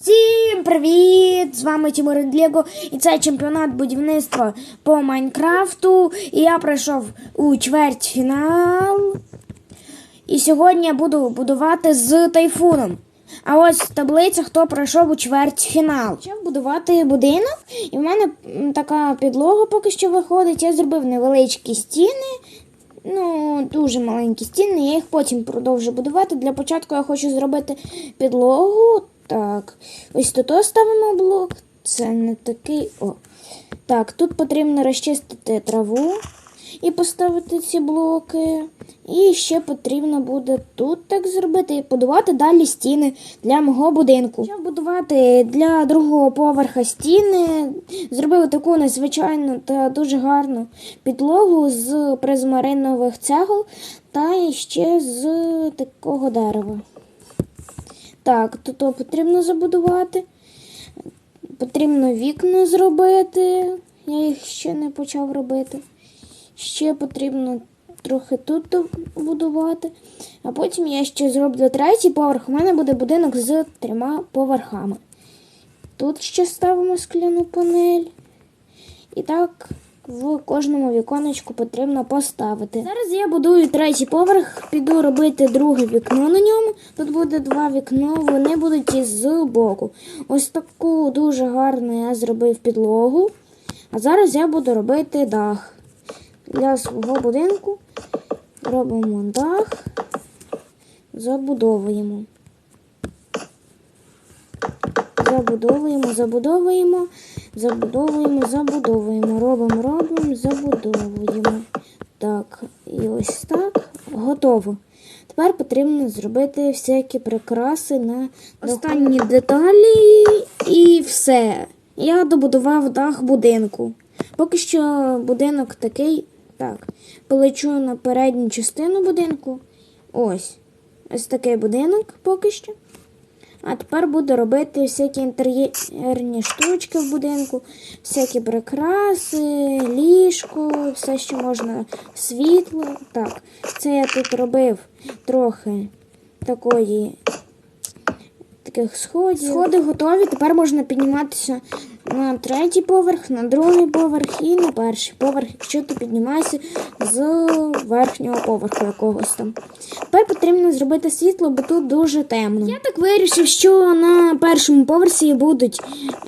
Всім привіт! З вами Тимур Лего і це чемпіонат будівництва по Майнкрафту. І я пройшов у чвертьфінал. І сьогодні я буду будувати з тайфуном. А ось таблиця, хто пройшов у чвертьфінал. Почав будувати будинок, і в мене така підлога поки що виходить. Я зробив невеличкі стіни. Ну, дуже маленькі стіни, я їх потім продовжу будувати. Для початку я хочу зробити підлогу. Так, ось тут ставимо блок. Це не такий. О. Так, тут потрібно розчистити траву і поставити ці блоки. І ще потрібно буде тут так зробити і будувати далі стіни для мого будинку. Почав будувати для другого поверха стіни. Зробив таку незвичайну та дуже гарну підлогу з призмаринових цегол та ще з такого дерева. Так, тут потрібно забудувати. Потрібно вікна зробити. Я їх ще не почав робити. Ще потрібно трохи тут будувати. А потім я ще зроблю третій поверх. У мене буде будинок з трьома поверхами. Тут ще ставимо скляну панель. І так в кожному віконечку потрібно поставити. Зараз я будую третій поверх, піду робити друге вікно на ньому. Тут буде два вікна, вони будуть із боку. Ось таку дуже гарну я зробив підлогу. А зараз я буду робити дах для свого будинку. Робимо дах, забудовуємо. Забудовуємо, забудовуємо, забудовуємо, забудовуємо. Робимо, робимо, забудовуємо. Так, і ось так. Готово. Тепер потрібно зробити всякі прикраси на останні деталі і все. Я добудував дах будинку. Поки що будинок такий. Так, полечу на передню частину будинку. Ось. Ось такий будинок поки що. А тепер буду робити всякі інтер'єрні штучки в будинку, всякі прикраси, ліжко, все, що можна, світло. Так, це я тут робив трохи такої таких сходів. Сходи готові. Тепер можна підніматися на третій поверх, на другий поверх і на перший поверх, якщо ти піднімаєшся з верхнього поверху якогось там. Тепер потрібно зробити світло, бо тут дуже темно. Я так вирішив, що на першому поверсі будуть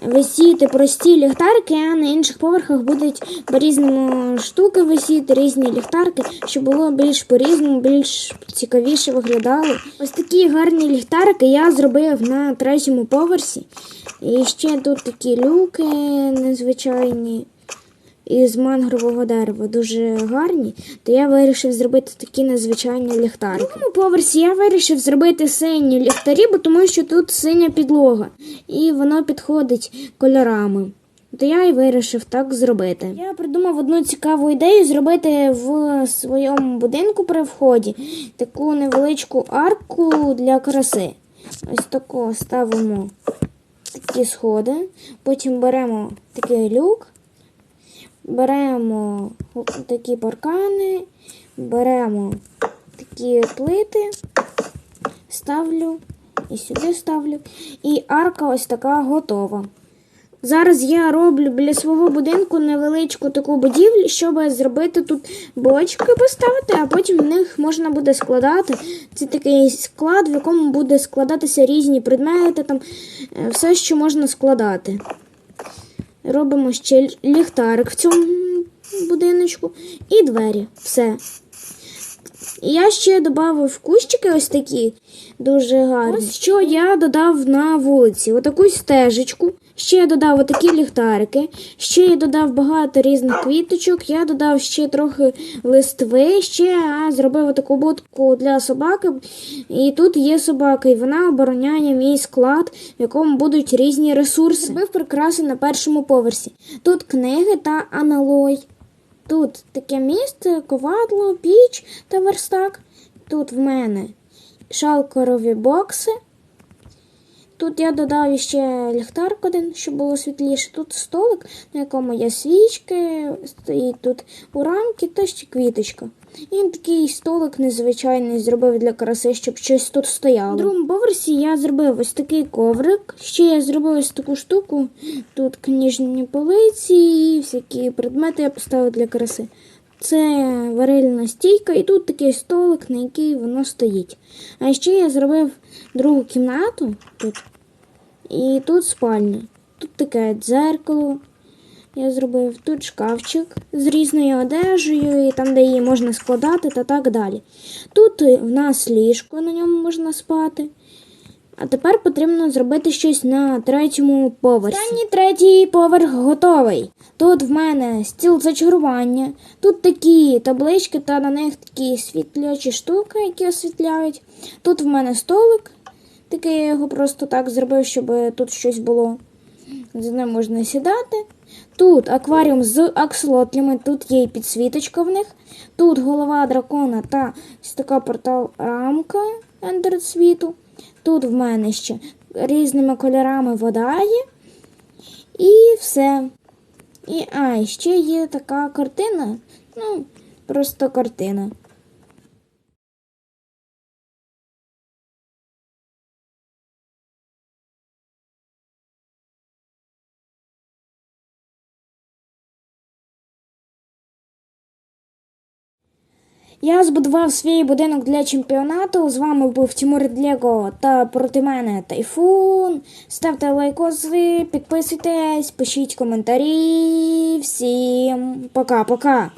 висіти прості ліхтарки, а на інших поверхах будуть по різному штуки висіти, різні ліхтарки, щоб було більш по-різному, більш цікавіше виглядало. Ось такі гарні ліхтарики я зробив на третьому поверсі. І ще тут такі люки незвичайні із мангрового дерева, дуже гарні. То я вирішив зробити такі незвичайні ліхтарики. На другому поверсі я вирішив зробити сині ліхтарі, бо тому що тут синя підлога, і воно підходить кольорами. То я і вирішив так зробити. Я придумав одну цікаву ідею зробити в своєму будинку при вході таку невеличку арку для краси. Ось таку ставимо такі сходи. Потім беремо такий люк, беремо такі паркани, беремо такі плити, ставлю і сюди ставлю. І арка ось така готова. Зараз я роблю біля свого будинку невеличку таку будівлю, щоб зробити тут бочки поставити, а потім в них можна буде складати. Це такий склад, в якому буде складатися різні предмети, там е, все, що можна складати. Робимо ще ліхтарик в цьому будиночку і двері. Все. Я ще додав кущики ось такі дуже гарні. Ось що я додав на вулиці. Отаку стежечку. Ще я додав отакі ліхтарики, ще я додав багато різних квіточок, я додав ще трохи листви, ще я зробив таку будку для собаки. І тут є собака, і вона обороняє мій склад, в якому будуть різні ресурси. Зробив прикраси на першому поверсі. Тут книги та аналой. Тут таке місце, ковадло, піч та верстак. Тут в мене шалкорові бокси. Тут я додав ще ліхтарик один, щоб було світліше. Тут столик, на якому є свічки, стоїть тут у рамки та ще квіточка. І такий столик незвичайний зробив для краси, щоб щось тут стояло. В другому поверсі я зробив ось такий коврик. Ще я зробив ось таку штуку. Тут книжні полиці і всякі предмети я поставив для краси. Це варильна стійка, і тут такий столик, на який воно стоїть. А ще я зробив другу кімнату тут. І тут спальня. Тут таке дзеркало. Я зробив тут шкафчик з різною одежею, і там, де її можна складати та так далі. Тут в нас ліжко, на ньому можна спати. А тепер потрібно зробити щось на третьому поверсі. Останній третій поверх готовий. Тут в мене стіл зачарування, тут такі таблички та на них такі світлячі штуки, які освітляють. Тут в мене столик, такий я його просто так зробив, щоб тут щось було. За ним можна сідати. Тут акваріум з акслотлями, тут є і підсвіточка в них. Тут голова дракона та ось така портал рамка ендер світу. Тут в мене ще різними кольорами вода є. І все. І а, ще є така картина. Ну, просто картина. Я збудував свій будинок для чемпіонату. З вами був Тимур Длєго та проти мене Тайфун. Ставте лайкоси, підписуйтесь, пишіть коментарі. Всім пока-пока.